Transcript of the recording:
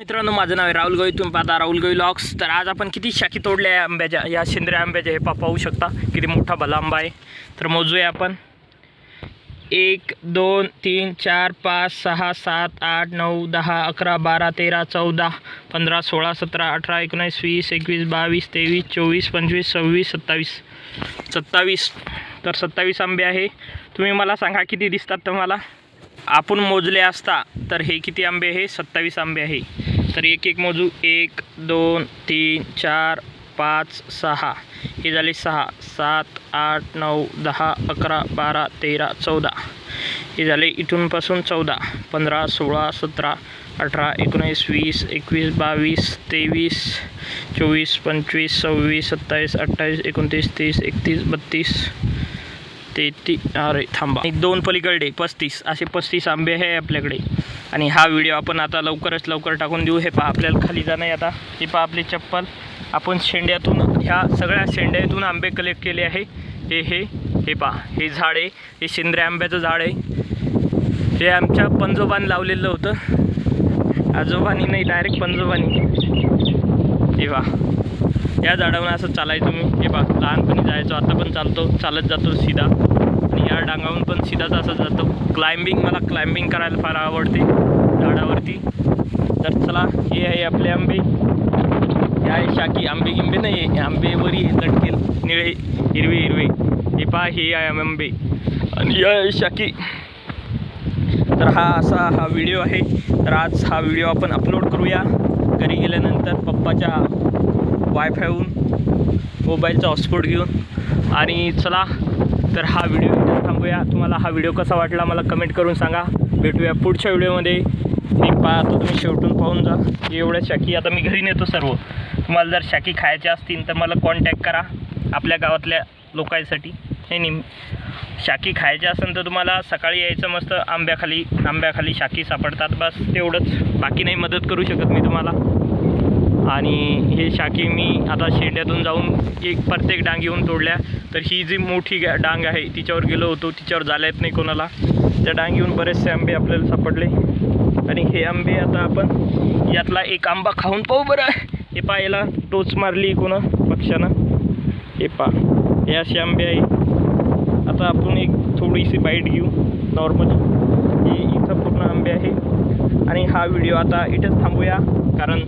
मित्रांनो माझं नाव आहे राहुल गवई तुम्ही पाहता राहुल गवई लॉक्स तर आज आपण किती शाखी तोडल्या आहे आंब्याच्या या शेंद्र्या आंब्याच्या हे पा पाहू शकता. किती मोठा भला आंबा आहे. तर मोजूया आपण. एक दोन तीन चार पाच सहा सात आठ नऊ दहा अकरा बारा तेरा चौदा पंधरा सोळा सतरा अठरा एकोणीस वीस एकवीस बावीस तेवीस चोवीस पंचवीस सव्वीस सत्तावीस. सत्तावीस. तर सत्तावीस आंबे आहे. तुम्ही मला सांगा किती दिसतात तुम्हाला? आपण मोजले असता तर हे किती आंबे आहे? सत्तावीस आंबे आहे. तर एक एक मोजू. एक दोन तीन चार पाच सहा. हे झाले सहा. सात आठ नऊ दहा अकरा बारा तेरा चौदा. हे झाले इथूनपासून चौदा. पंधरा सोळा सतरा अठरा एकोणीस वीस एकवीस बावीस तेवीस चोवीस पंचवीस सव्वीस सत्तावीस अठ्ठावीस एकोणतीस तीस एकतीस बत्तीस तेहतीस. अरे थांबा. एक दोन पलीकडे पस्तीस. असे पस्तीस आंबे आहे आपल्याकडे. आणि हा व्हिडिओ आपण आता लवकरच लवकर टाकून देऊ. हे पहा आपल्याला खाली जाणं आहे आता. हे पहा आपली चप्पल. आपण शेंड्यातून ह्या सगळ्या शेंड्यातून आंबे कलेक्ट केले आहे. हे हे हे पहा हे झाड आहे. हे शेंद्र्या आंब्याचं झाड आहे. हे आमच्या पंजोबाने लावलेलं होतं. आजोबानी नाही डायरेक्ट पंजोबानी. हे पहा या झाडावर असं चालायचो मी हे पहा लहानपणी जायचो आता पण चालतो. चालत जातो सीधा. आणि या डांगावून पण सीधाच असं क्लाइम्बिंग मला क्लाइम्बिंग करायला फार आवडते झाडावरती. तर चला हे आहे आपले आंबे. हे आहे शाकी. आंबे गिंबे नाही आहे, आंबेवरी लटकेल निळे हिरवे हिरवे. हे पहा हे आहे आंबे. आणि आहे शाकी. तर हा असा हा व्हिडिओ आहे. तर आज हा व्हिडिओ आपण अपलोड करूया. घरी गेल्यानंतर पप्पाच्या वायफायहून मोबाईलचा हॉटस्पॉट घेऊन. आणि चला तर हा व्हिडिओ थांबूया. तुम्हाला हा व्हिडिओ कसा वाटला मला कमेंट करून सांगा. भेटूया पुढच्या व्हिडिओमध्ये मी पाहतो तुम्ही शेवटून पाहून जा. एवढ्या शाकी. आता मी घरी नेतो सर्व. तुम्हाला जर शाकी खायच्या असतील तर मला कॉन्टॅक्ट करा आपल्या गावातल्या लोकांसाठी. नाही नाही शाकी खायच्या असेल तर तुम्हाला सकाळी यायचं मस्त. आंब्याखाली आंब्याखाली शाकी सापडतात. बस तेवढंच. बाकी नाही मदत करू शकत मी तुम्हाला. आणि हे शाखी मी आता शेड्यातून जाऊन एक प्रत्येक डांग येऊन तोडल्या. तर ही जी मोठी डांग आहे तिच्यावर गेलो होतो तिच्यावर झाल्या येत नाही कोणाला. त्या डांग येऊन बरेचसे आंबे आपल्याला सापडले. आणि हे आंबे आता आपण यातला एक आंबा खाऊन पाहू बरं. हे पा याला टोच मारली कोणा पक्षानं हे पा हे असे आंबे आहे. आता आपण एक थोडीशी बाईट घेऊ नॉर्मली हे इथं पूर्ण आंबे आहे. आणि हा व्हिडिओ आता इथंच थांबूया कारण